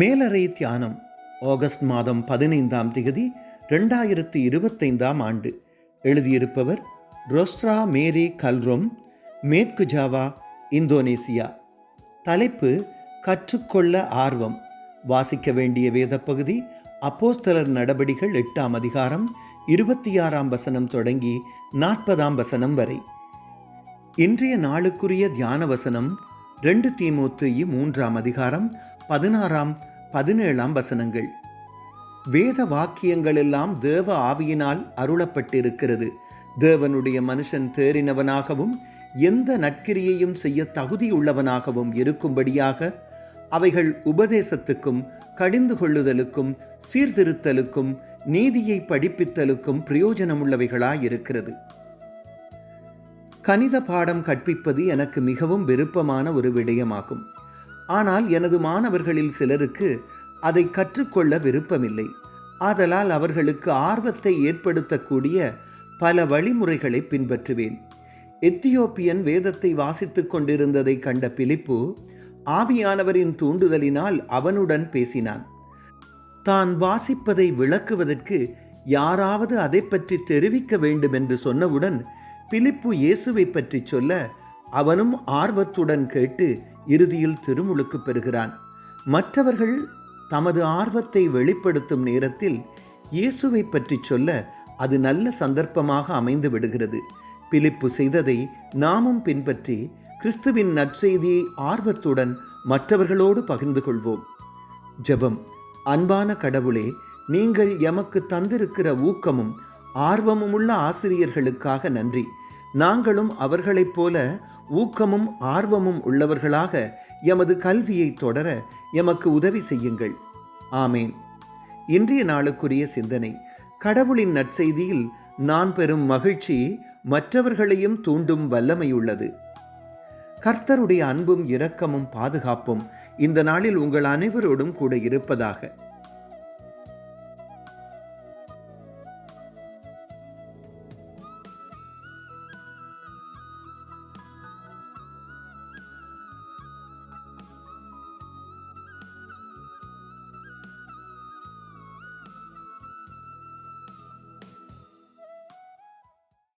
மேலறை தியானம் ஆகஸ்ட் மாதம் பதினைந்தாம் திகதி ரெண்டாயிரத்தி இருபத்தைந்தாம் ஆண்டு. எழுதியிருப்பவர் ரொஸ்ட்ரா மேரி கல்ரோம் மேற்கு ஜாவா இந்தோனேசியா. தலைப்பு கற்றுக்கொள்ள ஆர்வம். வாசிக்க வேண்டிய வேத பகுதி அப்போஸ்தலர் நடபடிகள் எட்டாம் அதிகாரம் இருபத்தி ஆறாம் வசனம் தொடங்கி நாற்பதாம் வசனம் வரை. இன்றைய நாளுக்குரிய தியான வசனம் ரெண்டு தீமோத்து மூன்றாம் அதிகாரம் பதினாறாம் பதினேழாம் வசனங்கள். வேத வாக்கியங்கள் எல்லாம் தேவ ஆவியினால் அருளப்பட்டிருக்கிறது. தேவனுடைய மனுஷன் தேறினவனாகவும் எந்த நற்கிரியையும் செய்ய தகுதியுள்ளவனாகவும் இருக்கும்படியாக அவைகள் உபதேசத்துக்கும் கடிந்து கொள்ளுதலுக்கும் சீர்திருத்தலுக்கும் நீதியை படிப்பித்தலுக்கும் பிரயோஜனமுள்ளவைகளாயிருக்கிறது. கணித பாடம் கற்பிப்பது எனக்கு மிகவும் விருப்பமான ஒரு விடயமாகும். ஆனால் எனது மாணவர்களில் சிலருக்கு அதை கற்றுக்கொள்ள விருப்பமில்லை. ஆதலால் அவர்களுக்கு ஆர்வத்தை ஏற்படுத்தக்கூடிய பல வழிமுறைகளை பின்பற்றுவேன். எத்தியோப்பியன் வேதத்தை வாசித்துக் கொண்டிருந்ததை கண்ட பிலிப்பு ஆவியானவரின் தூண்டுதலினால் அவனுடன் பேசினான். தான் வாசிப்பதை விளக்குவதற்கு யாராவது அதை பற்றி தெரிவிக்க வேண்டும் என்று சொன்னவுடன் பிலிப்பு இயேசுவை பற்றி சொல்ல அவனும் ஆர்வத்துடன் கேட்டு இறுதியில் திருமுழுக்கு பெறுகிறான். மற்றவர்கள் தமது ஆர்வத்தை வெளிப்படுத்தும் நேரத்தில் இயேசுவை பற்றி சொல்ல அது நல்ல சந்தர்ப்பமாக அமைந்து விடுகிறது. பிலிப்பு செய்ததை நாமும் பின்பற்றி கிறிஸ்துவின் நற்செய்தியை ஆர்வத்துடன் மற்றவர்களோடு பகிர்ந்து கொள்வோம். ஜெபம். அன்பான கடவுளே நீங்கள் எமக்கு தந்திருக்கிற ஊக்கமும் ஆர்வமும் உள்ள ஆசிரியர்களுக்காக நன்றி. நாங்களும் அவர்களைப் போல ஊக்கமும் ஆர்வமும் உள்ளவர்களாக எமது கல்வியை தொடர எமக்கு உதவி செய்யுங்கள். ஆமேன். இன்றைய நாளுக்குரிய சிந்தனை கடவுளின் நற்செய்தியில் நான் பெறும் மகிழ்ச்சி மற்றவர்களையும் தூண்டும் வல்லமையுள்ளது கர்த்தருடைய அன்பும் இரக்கமும் பாதுகாப்பும் இந்த நாளில் உங்கள் அனைவரோடும் கூட இருப்பதாக.